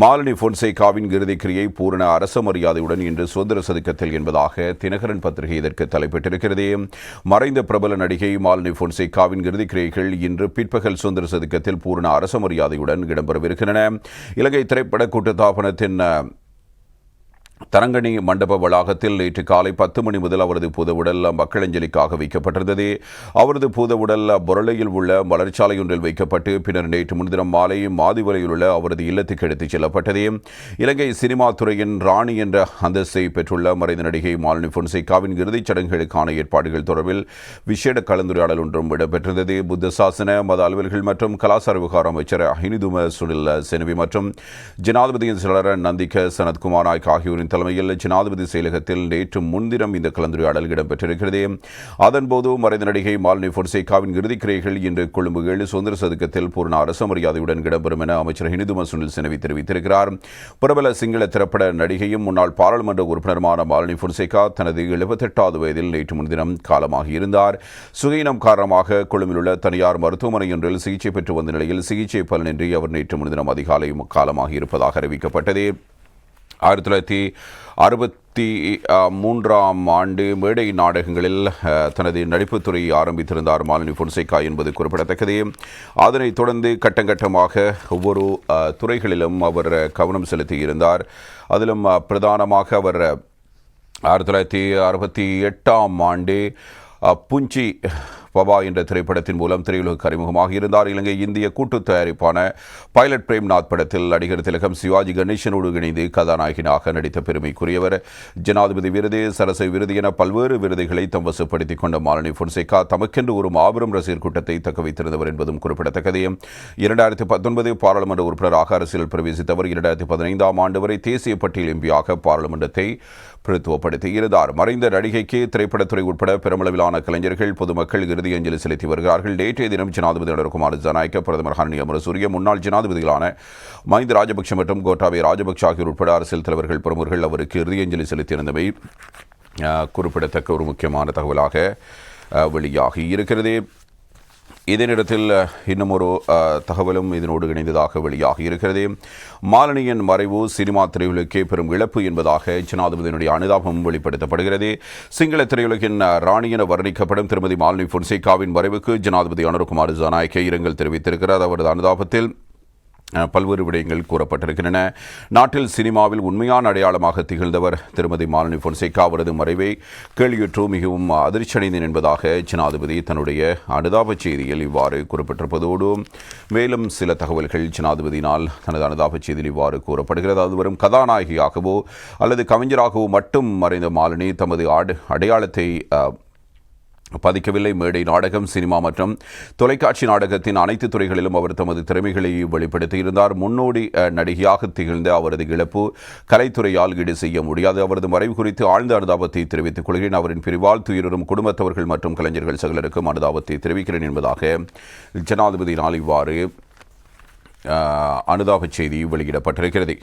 மாலினி பொன்சேகாவின் இறுதிக்கிரியை பூரண அரச மரியாதையுடன் இன்று சுதந்திர சதுக்கத்தில் என்பதாக தினகரன் பத்திரிகை இதற்கு தலைப்பிட்டிருக்கிறது. மறைந்த பிரபல நடிகை மாலினி பொன்சேகாவின் இறுதிக்கிரியைகள் இன்று பிற்பகல் சுதந்திர சதுக்கத்தில் பூரண அரச மரியாதையுடன் இடம்பெறவிருக்கின்றன. இலங்கை திரைப்பட கூட்டத்தாபனத்தின் தரங்கணி மண்டப வளாகத்தில் நேற்று காலை பத்து மணி முதல் அவரது பூதவுடல் மக்களஞ்சலிக்காக வைக்கப்பட்டிருந்தது. அவரது பூதவுடல் பொருளையில் உள்ள மலர்ச்சாலை ஒன்றில் வைக்கப்பட்டு பின்னர் நேற்று முன்தினம் மாலை மாதிவலையில் உள்ள அவரது இல்லத்துக்கு எடுத்துச் செல்லப்பட்டது. இலங்கை சினிமா துறையின் ராணி என்ற அந்தஸ்தை பெற்றுள்ள மறைந்த நடிகை மாலினி பொன்சேகாவின் இறுதிச் சடங்குகளுக்கான ஏற்பாடுகள் தொடர்பில் விசேட கலந்துரையாடல் ஒன்றும் இடம்பெற்றிருந்தது. புத்த சாசன மத அலுவல்கள் மற்றும் கலாச்சார விவகார அமைச்சர் ஹினிதும சுனில் செனவி மற்றும் ஜனாதிபதியின் செயலர் நந்திக சனத்குமார் நாயக் ஆகியோரின் தலைமையில் ஜனாதிபதி செயலகத்தில் நேற்று முன்தினம் இந்த கலந்துரையாடல் இடம்பெற்றிருக்கிறது. அதன்போது மறைந்த நடிகை மாலினி பொன்சேகாவின் இறுதிக்கிரைகள் இன்று கொழும்பு ஏழு சுதந்திர சதுக்கத்தில் பூர்ண அரச மரியாதையுடன் இடம்பெறும் என அமைச்சர் ஹினிதும சுனில் சினவி தெரிவித்திருக்கிறார். பிரபல சிங்கள திரைப்பட நடிகையும் முன்னாள் பாராளுமன்ற உறுப்பினருமான மாலினி பொன்சேகா தனது எழுபத்தெட்டாவது வயதில் நேற்று முன்தினம் காலமாகி இருந்தார். சுகையினம் காரணமாக கொழும்பில் உள்ள தனியார் மருத்துவமனை ஒன்றில் சிகிச்சை பெற்று வந்த நிலையில் சிகிச்சை பலனின்றி அவர் நேற்று முன்தினம் அதிகாலை காலமாகி இருப்பதாக அறிவிக்கப்பட்டது. ஆயிரத்தி தொள்ளாயிரத்தி அறுபத்தி மூன்றாம் ஆண்டு மேடை நாடகங்களில் தனது நடிப்புத்துறை ஆரம்பித்திருந்தார் மாலினி பொன்சேகா என்பது குறிப்பிடத்தக்கது. அதனைத் தொடர்ந்து கட்டங்கட்டமாக ஒவ்வொரு துறைகளிலும் அவர் கவனம் செலுத்தியிருந்தார். அதிலும் பிரதானமாக அவர் ஆயிரத்தி தொள்ளாயிரத்தி அறுபத்தி எட்டாம் ஆண்டு புஞ்சி பவா என்ற திரைப்படத்தின் மூலம் திரையுலகுக்கு அறிமுகமாக இருந்தார். இலங்கை இந்திய கூட்டு தயாரிப்பான பைலட் பிரேம்நாத் படத்தில் நடிகர் திலகம் சிவாஜி கணேசனோடு இணைந்து கதாநாயகனாக நடித்த பெருமைக்குரியவர். ஜனாதிபதி விருது சரசை விருது என பல்வேறு விருதுகளை தம் வசப்படுத்திக் கொண்ட மாலினி பொன்சேகா தமக்கென்று ஒரு மாபெரும் ரசிகர் கூட்டத்தை தக்க வைத்திருந்தவர் என்பதும் குறிப்பிடத்தக்கது. இரண்டாயிரத்தி பத்தொன்பது பாராளுமன்ற உறுப்பினராக அரசியல் பிரவேசித்தவர் இரண்டாயிரத்தி பதினைந்தாம் ஆண்டு வரை தேசிய பட்டியல் எம்பியாக பாராளுமன்றத்தை பிரத்துவப்படுத்தி இருந்தார். மறைந்த நடிகைக்கு திரைப்படத்துறை உட்பட பெருமளவிலான கலைஞர்கள் பொதுமக்கள் இறுதி அஞ்சலி செலுத்தி வருகிறார்கள். நேற்றைய தினம் ஜனாதிபதி நரகுமார் ஜனநாயக்க பிரதமர் ஹரணி அமரசூரிய முன்னாள் ஜனாதிபதிகளான மஹிந்த ராஜபக்ஷ மற்றும் கோட்டாபய ராஜபக்ஷ ஆகியோர் உட்பட அரசியல் தலைவர்கள் பிரமுகர்கள் அவருக்கு இறுதி அஞ்சலி செலுத்தியிருந்தமை குறிப்பிடத்தக்க ஒரு முக்கியமான தகவலாக வெளியாகி இருக்கிறது. இதே நேரத்தில் இன்னும் ஒரு தகவலும் இதனோடு இணைந்ததாக வெளியாகி இருக்கிறது. மாலினியின் மறைவு சினிமா திரையுலகே பெரும் இழப்பு என்பதாக ஜனாதிபதியினுடைய அனுதாபமும் வெளிப்படுத்தப்படுகிறது. சிங்கள திரையுலகின் ராணி என வர்ணிக்கப்படும் திருமதி மாலினி பொன்சேகாவின் மறைவுக்கு ஜனாதிபதி அனுர்குமார் ஜனாயக்கே இரங்கல் தெரிவித்திருக்கிறார். அவரது அனுதாபத்தில் பல்வேறு விடயங்கள் கூறப்பட்டிருக்கின்றன. நாட்டில் சினிமாவில் உண்மையான அடையாளமாக திகழ்ந்தவர் திருமதி மாலினி பொன்சேகா. அவரது மறைவை கேள்வியுற்று மிகவும் அதிர்ச்சியடைந்தேன் என்பதாக ஜனாதிபதி தன்னுடைய அனுதாபச் செய்தியில் இவ்வாறு குறிப்பிட்டிருப்பதோடு மேலும் சில தகவல்கள் ஜனாதிபதியினால் தனது அனுதாப செய்தியில் இவ்வாறு கூறப்படுகிறது. அது வரும் கதாநாயகியாகவோ அல்லது கவிஞராகவோ மட்டும் மறைந்த மாலினி தமது ஆடு அடையாளத்தை பதிக்கவில்லை. மேடை நாடகம் சினிமா மற்றும் தொலைக்காட்சி நாடகத்தின் அனைத்து துறைகளிலும் அவர் தமது திறமைகளை வெளிப்படுத்தியிருந்தார். முன்னோடி நடிகையாக திகழ்ந்த அவரது இழப்பு கலைத்துறையால் ஈடு செய்ய முடியாது. அவரது மறைவு குறித்து ஆழ்ந்த அனுதாபத்தை தெரிவித்துக் கொள்கிறேன். அவரின் பிரிவால் துயிரும் குடும்பத்தவர்கள் மற்றும் கலைஞர்கள் சகலருக்கும் அனுதாபத்தை தெரிவிக்கிறேன் என்பதாக ஜனாதிபதியினால் இவ்வாறு அனுதாப செய்தி வெளியிடப்பட்டிருக்கிறது.